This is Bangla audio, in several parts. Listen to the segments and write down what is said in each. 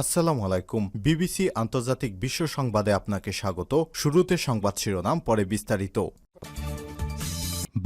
আসসালামু আলাইকুম। বিবিসি আন্তর্জাতিক বিশ্ব সংবাদে আপনাকে স্বাগত। শুরুতে সংবাদ শিরোনাম, পরে বিস্তারিত।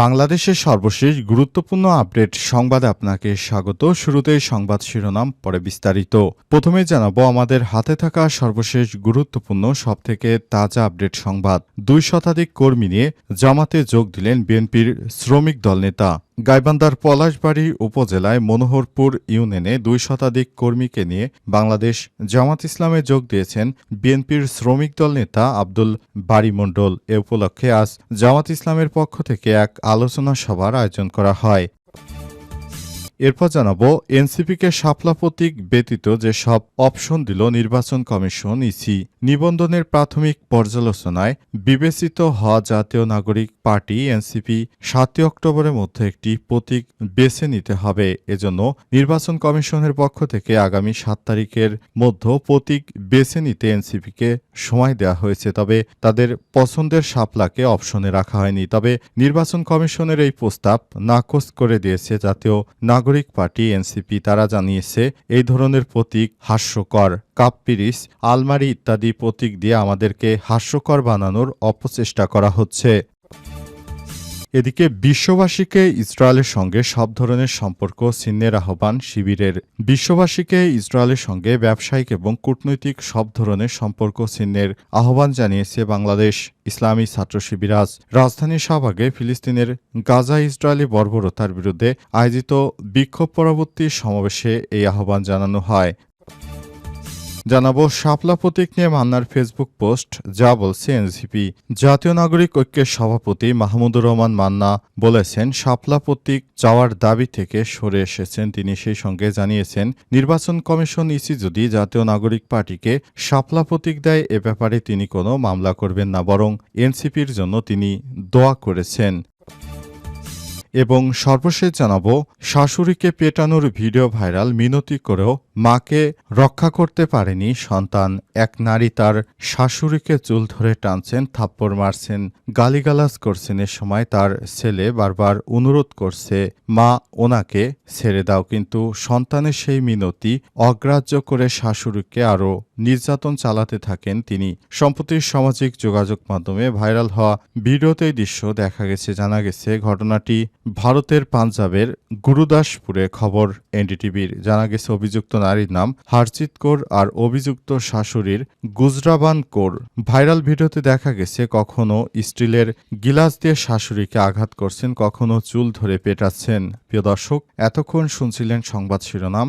বাংলাদেশের সর্বশেষ গুরুত্বপূর্ণ আপডেট সংবাদে আপনাকে স্বাগত। শুরুতেই সংবাদ শিরোনাম, পরে বিস্তারিত। প্রথমে জানাব, আমাদের হাতে থাকা সর্বশেষ গুরুত্বপূর্ণ, সবথেকে তাজা আপডেট সংবাদ। দুই শতাধিক কর্মী নিয়ে জামাতে যোগ দিলেন বিএনপির শ্রমিক দল নেতা গাইবান্ধার পলাশবাড়ি উপজেলায় মনোহরপুর ইউনিয়নে দুই শতাধিক কর্মীকে নিয়ে বাংলাদেশ জামাত ইসলামে যোগ দিয়েছেন বিএনপির শ্রমিক দল নেতা আব্দুল বাড়ি মণ্ডল। এ উপলক্ষে আজ জামাত ইসলামের পক্ষ থেকে এক আলোচনা সভার আয়োজন করা হয়। এরপর জানাব এনসিপিকে শাপলা প্রতীক ব্যতীত যে সব অপশন দিল নির্বাচন কমিশন ইসি, নিবন্ধনের প্রাথমিক পর্যালোচনায় বিবেচিত হওয়া জাতীয় নাগরিক পার্টি এনসিপি সাতই অক্টোবরের মধ্যে একটি প্রতীক বেছে নিতে হবে। এজন্য নির্বাচন কমিশনের পক্ষ থেকে আগামী সাত তারিখের মধ্যে প্রতীক বেছে নিতে এনসিপিকে সময় দেওয়া হয়েছে। তবে তাদের পছন্দের শাপলাকে অপশনে রাখা হয়নি। তবে নির্বাচন কমিশনের এই প্রস্তাব নাকচ করে দিয়েছে জাতীয় নাগরিক পার্টি, এনসিপি, তারা জানিয়েছে, এই ধরনের প্রতীক হাস্যকর। কাপ পিরিস আলমারি ইত্যাদি প্রতীক দিয়ে আমাদেরকে হাস্যকর বানানোর অপচেষ্টা করা হচ্ছে। এদিকে বিশ্ববাসীকে ইসরায়েলের সঙ্গে সব ধরনের সম্পর্ক ছিন্নের আহ্বান শিবিরের। বিশ্ববাসীকে ইসরায়েলের সঙ্গে ব্যবসায়িক এবং কূটনৈতিক সব ধরনের সম্পর্ক ছিন্নের আহ্বান জানিয়েছে বাংলাদেশ ইসলামী ছাত্র শিবিরাজ রাজধানী শাহবাগে ফিলিস্তিনের গাজা ইসরায়েলি বর্বরতার বিরুদ্ধে আয়োজিত বিক্ষোভ পরবর্তী সমাবেশে এই আহ্বান জানানো হয়। জানাব শাপলা প্রতীক নিয়ে মান্নার ফেসবুক পোস্ট, যা বলছে এনসিপি। জাতীয় নাগরিক ঐক্যের সভাপতি মাহমুদুর রহমান মান্না বলেছেন, শাপলা প্রতীক চাওয়ার দাবি থেকে সরে এসেছেন তিনি, সেই সঙ্গে জানিয়েছেন, নির্বাচন কমিশন ইসি যদি জাতীয় নাগরিক পার্টিকে শাপলা প্রতীক দেয়, এ ব্যাপারে তিনি কোনো মামলা করবেন না, বরং এনসিপির জন্য তিনি দোয়া করেছেন। এবং সর্বশেষ জানাব, শাশুড়িকে পেটানোর ভিডিও ভাইরাল মিনতি করেও মাকে রক্ষা করতে পারেনি সন্তান। এক নারী তার শাশুড়িকে চুল ধরে টানছেন, থাপ্পড় মারছেন, গালিগালাজ করছেন এ সময় তার ছেলে বারবার অনুরোধ করছে, মা, ওনাকে ছেড়ে দাও। কিন্তু সন্তানের সেই মিনতি অগ্রাহ্য করে শাশুড়িকে আরও নির্যাতন চালাতে থাকেন তিনি। সম্প্রতি সামাজিক যোগাযোগ মাধ্যমে ভাইরাল হওয়া ভিডিওতে দৃশ্য দেখা গেছে। জানা গেছে, ঘটনাটি ভারতের পাঞ্জাবের গুরুদাসপুরে খবর এনডিটিভির। জানা গেছে, অভিযুক্ত নারীর নাম হারজিত কৌর আর অভিযুক্ত শাশুড়ির গুজরাবান কৌর। ভাইরাল ভিডিওতে দেখা গেছে, কখনো স্টিলের গিলাস দিয়ে শাশুড়িকে আঘাত করছেন, কখনো চুল ধরে পেটাচ্ছেন। প্রিয় দর্শক, এতক্ষণ শুনছিলেন সংবাদ শিরোনাম।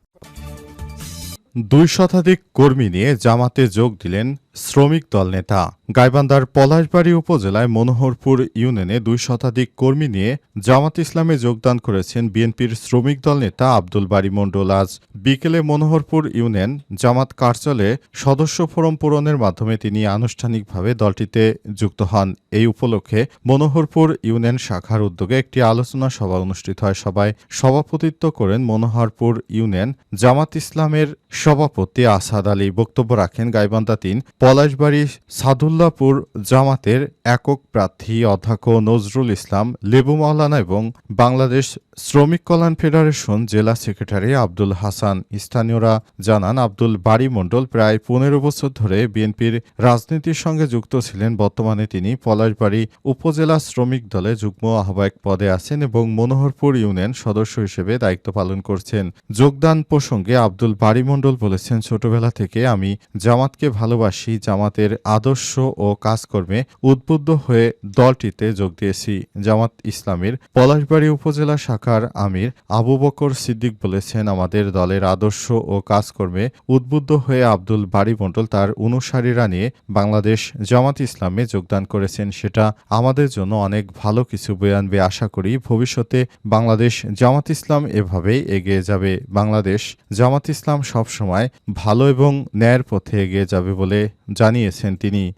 দুই শতাধিক কর্মী নিয়ে জামাতে যোগ দিলেন শ্রমিক দল নেতা। গাইবান্ধার পলাশবাড়ী উপজেলায় মনোহরপুর ইউনিয়নে দুই শতাধিক কর্মী নিয়ে জামাত ইসলামে যোগদান করেছেন বিএনপির শ্রমিক দল নেতা আব্দুল বাড়ি মণ্ডল। আজ বিকেলে মনোহরপুর ইউনিয়ন জামাত কার্যালয়ে সদস্য ফোরম পূরণের মাধ্যমে তিনি আনুষ্ঠানিকভাবে দলটিতে যুক্ত হন। এই উপলক্ষে মনোহরপুর ইউনিয়ন শাখার উদ্যোগে একটি আলোচনা সভা অনুষ্ঠিত হয়। সভায় সভাপতিত্ব করেন মনোহরপুর ইউনিয়ন জামাত ইসলামের সভাপতি আসাদ আলী। বক্তব্য রাখেন গাইবান্ধা তিন পলাশবাড়ি সাদুল্লাপুর জামাতের একক প্রার্থী অধ্যক্ষ নজরুল ইসলাম, লেবু মাওলানা এবং বাংলাদেশ শ্রমিক কল্যাণ ফেডারেশন জেলা সেক্রেটারি আব্দুল হাসান। স্থানীয়রা জানান, আব্দুল বাড়ি মণ্ডল প্রায় পনেরো বছর ধরে বিএনপির রাজনীতির সঙ্গে যুক্ত ছিলেন। বর্তমানে তিনি পলাশবাড়ি উপজেলা শ্রমিক দলে যুগ্ম আহ্বায়ক পদে আছেন এবং মনোহরপুর ইউনিয়ন সদস্য হিসেবে দায়িত্ব পালন করছেন। যোগদান প্রসঙ্গে আব্দুল বাড়ি মণ্ডল বলেছেন, ছোটবেলা থেকে আমি জামাতকে ভালোবাসি জামাতের আদর্শ ও কাজকর্মে উদ্বুদ্ধ হয়ে দলটিতে যোগ দিয়েছি। জামাত ইসলামের পলাশবাড়ি উপজেলা শাখার আমির আবু বকর সিদ্দিক বলেছেন, আমাদের দলের আদর্শ ও কাজকর্মে উদ্বুদ্ধ হয়ে আব্দুল বাড়ি মণ্ডল তার অনুসারীরা নিয়ে বাংলাদেশ জামাত ইসলামে যোগদান করেছেন। সেটা আমাদের জন্য অনেক ভালো কিছু বয়ে আনবে আশা করি। ভবিষ্যতে বাংলাদেশ জামাত ইসলাম এভাবেই এগিয়ে যাবে। বাংলাদেশ জামাত ইসলাম সবসময় ভালো এবং ন্যায়ের পথে এগিয়ে যাবে বলে জানিয়েছেন তিনি।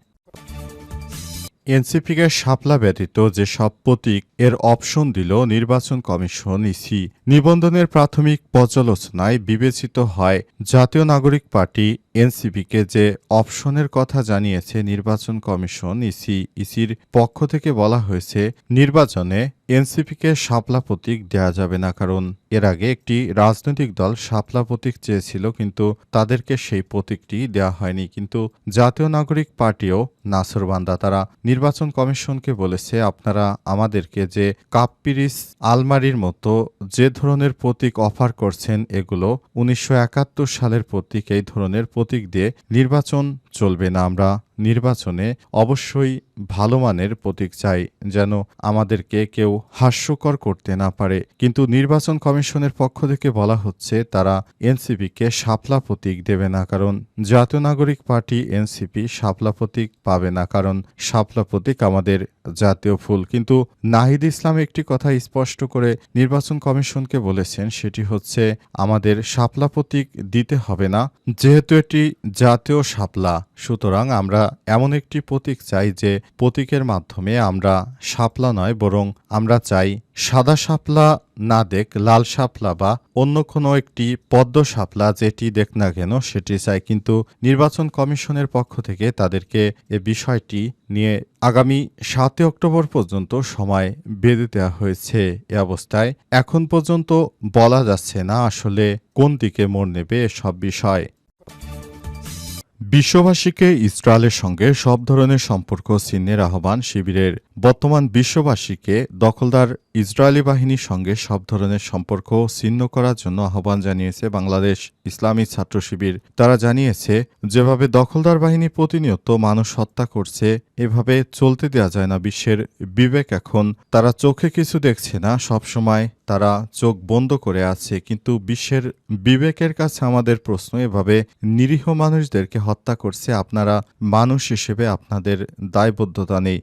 এনসিপিকে শাপলা ব্যতীত যেসব প্রতীক এর অপশন দিল নির্বাচন কমিশন ইসি। নিবন্ধনের প্রাথমিক পর্যালোচনায় বিবেচিত হয় জাতীয় নাগরিক পার্টি এনসিপিকে যে অপশনের কথা জানিয়েছে নির্বাচন কমিশন, ইসি, ইসির পক্ষ থেকে বলা হয়েছে, নির্বাচনে এনসিপিকে শাপলা প্রতীক দেওয়া যাবে না। কারণ এর আগে একটি রাজনৈতিক দল শাপলা প্রতীক চেয়েছিল, কিন্তু তাদেরকে সেই প্রতীকটি দেওয়া হয়নি। কিন্তু জাতীয় নাগরিক পার্টিও নাসরবান্দা তারা নির্বাচন কমিশনকে বলেছে, আপনারা আমাদেরকে যে কাপ্পিরিস আলমারির মতো যে ধরনের প্রতীক অফার করছেন, এগুলো উনিশশো একাত্তর সালের প্রতীক, এই ধরনের প্রতীক দিয়ে নির্বাচন চলবে না আমরা নির্বাচনে। অবশ্যই ভালো মানের প্রতীক চাই যেন আমাদেরকে কেউ হাস্যকর করতে না পারে। কিন্তু নির্বাচন কমিশনের পক্ষ থেকে বলা হচ্ছে, তারা এনসিপিকে শাপলা প্রতীক দেবে না কারণ জাতীয় নাগরিক পার্টি এনসিপি শাপলা প্রতীক পাবে না কারণ শাপলা প্রতীক আমাদের জাতীয় ফুল। কিন্তু নাহিদ ইসলাম একটি কথা স্পষ্ট করে নির্বাচন কমিশনকে বলেছেন, সেটি হচ্ছে, আমাদের শাপলা প্রতীক দিতে হবে না, যেহেতু এটি জাতীয় শাপলা। সুতরাং আমরা এমন একটি প্রতীক চাই যে প্রতীকের মাধ্যমে আমরা শাপলা নয়, বরং আমরা চাই সাদা শাপলা না দেখ, লাল শাপলা বা অন্য কোনো একটি পদ্ম শাপলা যেটি দেখ না কেন সেটি চাই। কিন্তু নির্বাচন কমিশনের পক্ষ থেকে তাদেরকে এ বিষয়টি নিয়ে আগামী সাতই অক্টোবর পর্যন্ত সময় বেঁধে দেওয়া হয়েছে এ অবস্থায়। এখন পর্যন্ত বলা যাচ্ছে না আসলে কোন দিকে মোড় নেবে এসব বিষয়। বিশ্ববাসীকে ইসরায়েলের সঙ্গে সব ধরনের সম্পর্ক ছিন্নের আহ্বান শিবিরের বর্তমান বিশ্ববাসীকে দখলদার ইসরায়েলি বাহিনীর সঙ্গে সব ধরনের সম্পর্ক ছিন্ন করার জন্য আহ্বান জানিয়েছে বাংলাদেশ ইসলামী ছাত্র শিবির। তারা জানিয়েছে, যেভাবে দখলদার বাহিনী প্রতিনিয়ত মানুষ হত্যা করছে, এভাবে চলতে দেওয়া যায় না বিশ্বের বিবেক এখন। তারা চোখে কিছু দেখছে না, সবসময় তারা চোখ বন্ধ করে আছে, কিন্তু বিশ্বের বিবেকের কাছে আমাদের প্রশ্ন এভাবে নিরীহ মানুষদেরকে হত্যা করছে, আপনারা মানুষ হিসেবে আপনাদের দায়বদ্ধতা নেই।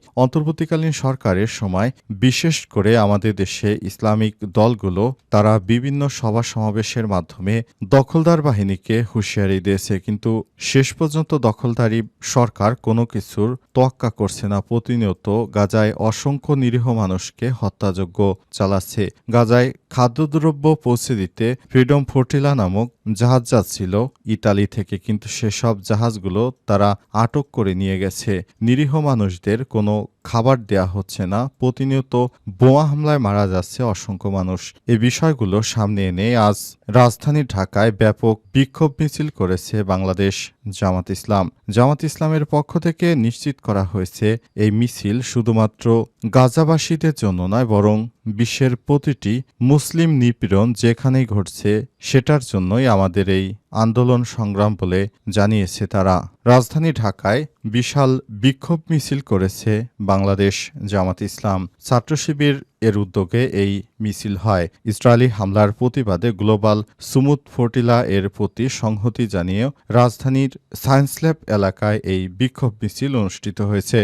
অন্তর্বর্তীকালীন সরকারের সময় বিশেষ করে আমাদের দেশে ইসলামিক দলগুলো তারা বিভিন্ন সভা সমাবেশের মাধ্যমে দখলদার বাহিনীকে হুঁশিয়ারি দিয়েছে। কিন্তু শেষ পর্যন্ত দখলদারি সরকার কোনো কিছুর তোয়াক্কা করছে না। প্রতিনিয়ত গাজায় অসংখ্য নিরীহ মানুষকে হত্যাযোগ্য চালাচ্ছে। গাজায় খাদ্যদ্রব্য পৌঁছে দিতে ফ্রিডম ফোর্টিলা নামক জাহাজ যাচ্ছিল ইতালি থেকে, কিন্তু সেসব জাহাজগুলো তারা আটক করে নিয়ে গেছে। নিরীহ মানুষদের কোনো খাবার দেয়া হচ্ছে না, প্রতিনিয়ত বোমা হামলায় মারা যাচ্ছে অসংখ্য মানুষ। এই বিষয়গুলো সামনে এনে আজ রাজধানী ঢাকায় ব্যাপক বিক্ষোভ মিছিল করেছে বাংলাদেশ জামাত ইসলাম। জামাত ইসলামের পক্ষ থেকে নিশ্চিত করা হয়েছে, এই মিছিল শুধুমাত্র গাজাবাসীদের জন্য নয়, বরং বিশ্বের প্রতিটি মুসলিম নিপীড়ন যেখানেই ঘটছে, সেটার জন্যই আমাদের এই আন্দোলন সংগ্রাম বলে জানিয়েছে তারা। রাজধানী ঢাকায় বিশাল বিক্ষোভ মিছিল করেছে বাংলাদেশ জামাত ইসলাম। ছাত্র শিবির এর উদ্যোগে এই মিছিল হয়। ইসরায়েলি হামলার প্রতিবাদে গ্লোবাল সুমুদ ফোর্টিলা এর প্রতি সংহতি জানিয়ে রাজধানীর সায়েন্স ল্যাব এলাকায় এই বিক্ষোভ মিছিল অনুষ্ঠিত হয়েছে।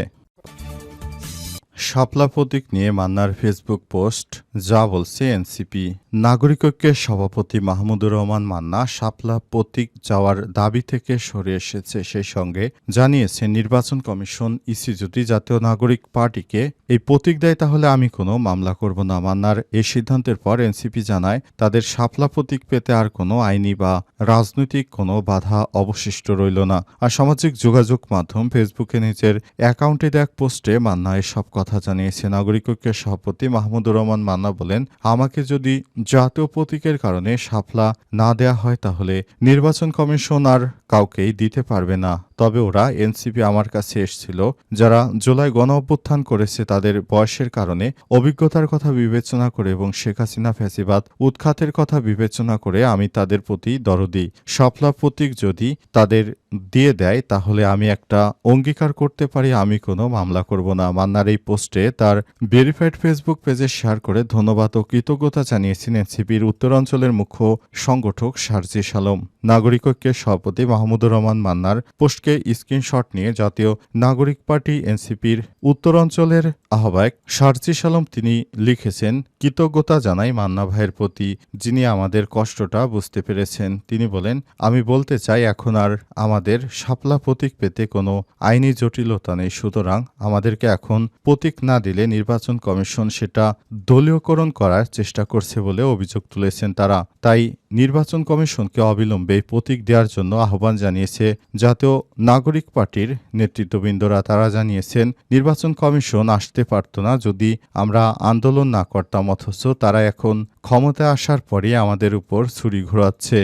শাপলা প্রতীক নিয়ে মান্নার ফেসবুক পোস্ট, যা বলছে এনসিপি। নাগরিকৈক্যের সভাপতি মাহমুদুর রহমান মান্না শাপলা প্রতীক যাওয়ার দাবি থেকে সরে এসেছে। সেই সঙ্গে জানিয়েছে, নির্বাচন কমিশন ইসি যদি জাতীয় নাগরিক পার্টিকে এই প্রতীক দেয়, তাহলে আমি কোনো মামলা করব না। মান্নার এই সিদ্ধান্তের পর এনসিপি জানায়, তাদের শাপলা প্রতীক পেতে আর কোনো আইনি বা রাজনৈতিক কোনো বাধা অবশিষ্ট রইল না। আর সামাজিক যোগাযোগ মাধ্যম ফেসবুকে নিজের অ্যাকাউন্টে দেখ পোস্টে মান্না এসব কথা জানিয়েছে নাগরিক ঐক্যের সভাপতি মাহমুদুর রহমান মান্না বলেন, আমাকে যদি জাতীয় প্রতীকের কারণে শাপলা না দেয়া হয় তাহলে নির্বাচন কমিশন আর কাউকেই দিতে পারবে না। তবে ওরা এনসিপি আমার কাছে এসেছিল, যারা জুলাই গণ অভ্যুত্থান করেছে তাদের বয়সের কারণে অভিজ্ঞতার কথা বিবেচনা করে এবং শেখ হাসিনা ফ্যাসিবাদ উৎখাতের কথা বিবেচনা করে আমি তাদের প্রতি দরদি। শাপলা প্রতীক যদি তাদের দিয়ে দেয়, তাহলে আমি একটা অঙ্গীকার করতে পারি, আমি কোনো মামলা করব না। মান্নার এই পোস্টে তার ভেরিফাইড ফেসবুক পেজে শেয়ার করে ধন্যবাদ ও কৃতজ্ঞতা জানিয়েছেন এনসিপির উত্তরাঞ্চলের মুখ্য সংগঠক সার্জিস আলম নাগরিক ঐক্যের সভাপতি মাহমুদুর রহমান মান্নার পোস্টকে স্ক্রিনশট নিয়ে জাতীয় নাগরিক পার্টি এনসিপির উত্তরাঞ্চলের আহ্বায়ক সার্জিস আলম তিনি লিখেছেন, কৃতজ্ঞতা জানাই মান্না ভাইয়ের প্রতি, যিনি আমাদের কষ্টটা বুঝতে পেরেছেন। তিনি বলেন, আমি বলতে চাই এখন আর আমাদের আমাদের শাপলা প্রতীক পেতে কোনো আইনি জটিলতা নেই। সুতরাং আমাদেরকে এখন প্রতীক না দিলে নির্বাচন কমিশন সেটা দলীয়করণ করার চেষ্টা করছে বলে অভিযোগ তুলেছেন তারা। তাই নির্বাচন কমিশনকে অবিলম্বে প্রতীক দেওয়ার জন্য আহ্বান জানিয়েছে। জাতীয় নাগরিক পার্টির নেতৃত্ববৃন্দরা তারা জানিয়েছেন, নির্বাচন কমিশন আসতে পারত না যদি আমরা আন্দোলন না করতাম, অথচ তারা এখন ক্ষমতায় আসার পরে আমাদের উপর ছুরি ঘোরাচ্ছে।